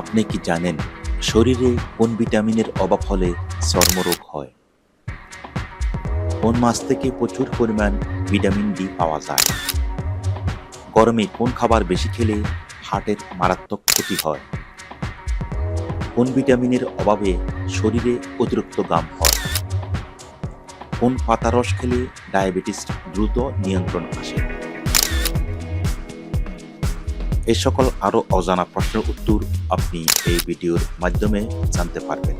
আপনি কি জানেন, শরীরে কোন ভিটামিনের অভাব হলে চর্মরোগ হয়? কোন মাছ থেকে প্রচুর পরিমাণ ভিটামিন ডি পাওয়া যায়? গরমে কোন খাবার বেশি খেলে হার্টের মারাত্মক ক্ষতি হয়? কোন ভিটামিনের অভাবে শরীরে অতিরিক্ত গাম হয়? কোন পাতা রস খেলে ডায়াবেটিস দ্রুত নিয়ন্ত্রণ আসে? এই সকল আরও অজানা প্রশ্নের উত্তর আপনি এই ভিডিওর মাধ্যমে জানতে পারবেন।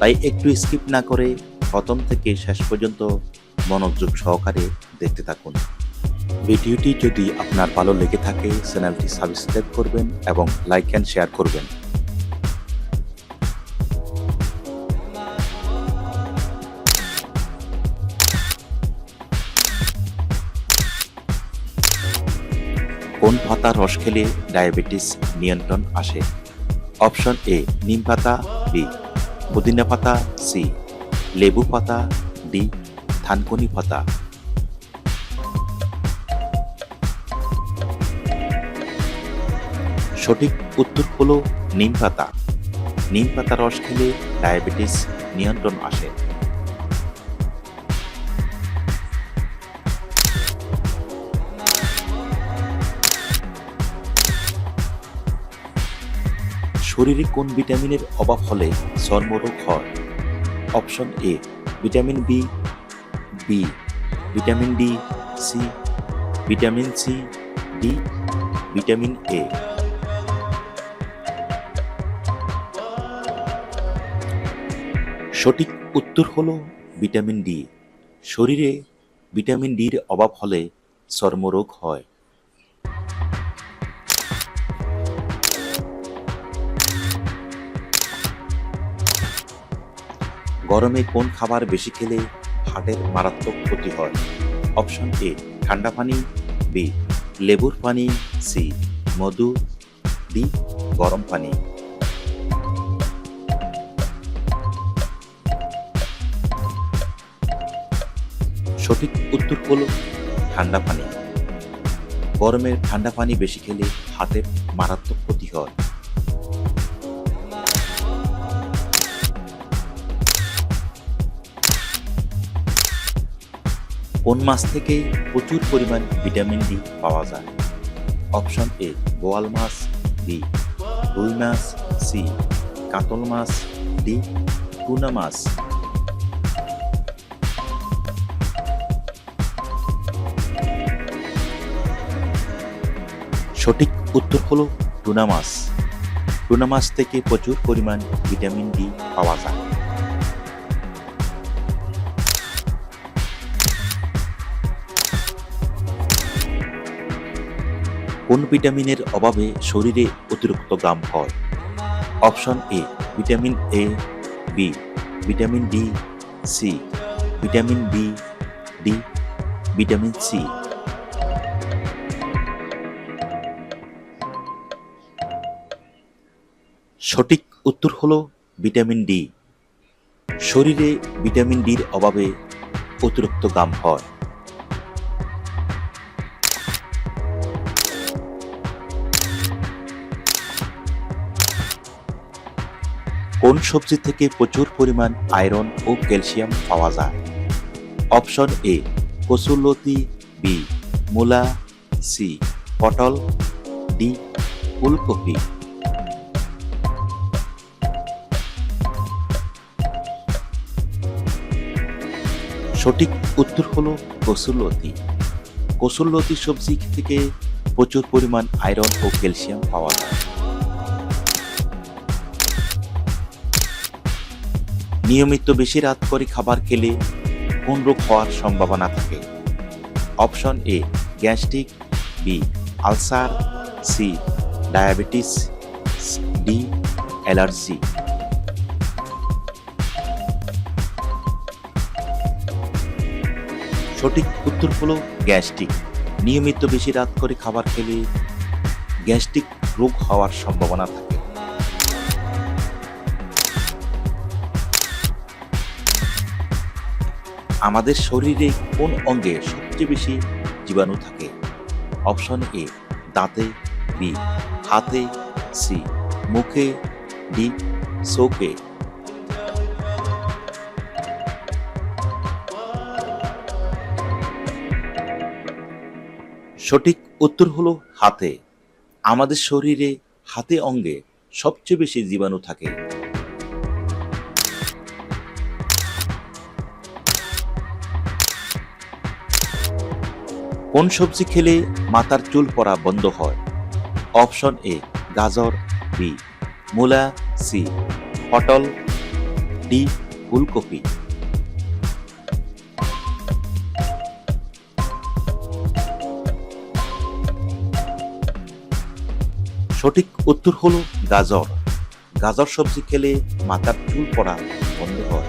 তাই একটু স্কিপ না করে প্রথম থেকে শেষ পর্যন্ত মনোযোগ সহকারে দেখতে থাকুন। ভিডিওটি যদি আপনার ভালো লেগে থাকে, চ্যানেলটি সাবস্ক্রাইব করবেন এবং লাইক অ্যান্ড শেয়ার করবেন। কোন পাতা রস খেলে ডায়াবেটিস নিয়ন্ত্রণ আসে? অপশন এ, নিম পাতা, বি, পুদিনা পাতা, সি, লেবু পাতা, ডি, থানকুনি পাতা। সঠিক উত্তর হল নিম পাতা। নিম পাতা রস খেলে ডায়াবেটিস নিয়ন্ত্রণ আসে। শরীরে কোন ভিটামিনের অভাব হলে চর্মরোগ হয়? Option A, vitamin B B, vitamin D, C, vitamin C, D, vitamin A. সঠিক উত্তর হলো ভিটামিন ডি। শরীরে ভিটামিন ডির অভাব হলে চর্মরোগ হয়। গরমে কোন খাবার বেশি খেলে হার্টের মারাত্মক ক্ষতি হয়? অপশন এ, ঠান্ডা পানি, বি, লেবুর পানি, সি, মধু, ডি, গরম পানি। সঠিক উত্তর হলো ঠান্ডা পানি। গরমে ঠান্ডা পানি বেশি খেলে হাতের মারাত্মক ক্ষতি হয়। কোন মাছ থেকে প্রচুর পরিমাণ ভিটামিন ডি পাওয়া যায়? অপশন এ, বোয়াল মাছ, বি, রুই মাছ, সি, কাতল মাছ, ডি, টুনা মাছ। সঠিক উত্তর হলো টুনা মাছ। টুনা মাছ থেকে প্রচুর পরিমাণ ভিটামিন ডি পাওয়া যায়। কোন ভিটামিনের অভাবে শরীরে অতিরিক্ত গাম হয়? Option A vitamin A B vitamin D C vitamin B D vitamin C সঠিক উত্তর হলো ভিটামিন ডি শরীরে ভিটামিন ডির অভাবে অতিরিক্ত গাম হয়। কোন সবজি থেকে প্রচুর পরিমাণ আয়রন ও ক্যালসিয়াম পাওয়া যায়? অপশন এ কচুলতি বি, মূলা, সি, পটল, ডি, ফুলকপি। সঠিক উত্তর হলো কসুলতি কসুলতি সবজি থেকে প্রচুর পরিমাণ আয়রন ও ক্যালসিয়াম পাওয়া যায়। নিয়মিত বেশি রাত করে খাবার খেলে কোন রোগ হওয়ার সম্ভাবনা থাকে। Option A, gastric, B, ulcer, C, diabetes, D, allergy. সঠিক উত্তর হলো গ্যাস্ট্রিক। নিয়মিত বেশি রাত করে খাবার খেলে গ্যাস্ট্রিক রোগ হওয়ার সম্ভাবনা থাকে। আমাদের শরীরে কোন অঙ্গে সবচেয়ে বেশি জীবাণু থাকে? অপশন এ, দাঁতে, বি, হাতে, সি, মুখে, ডি শোকে সঠিক উত্তর হলো হাতে। আমাদের শরীরে হাতে অঙ্গে সবচেয়ে বেশি জীবাণু থাকে। কোন সবজি খেলে মাথার চুল পরা বন্ধ হয়? অপশন এ, গাজর, বি, মূলা, সি, পটল, ডি, ফুলকপি। সঠিক উত্তর হল গাজর। গাজর সবজি খেলে মাথার চুল পরা বন্ধ হয়।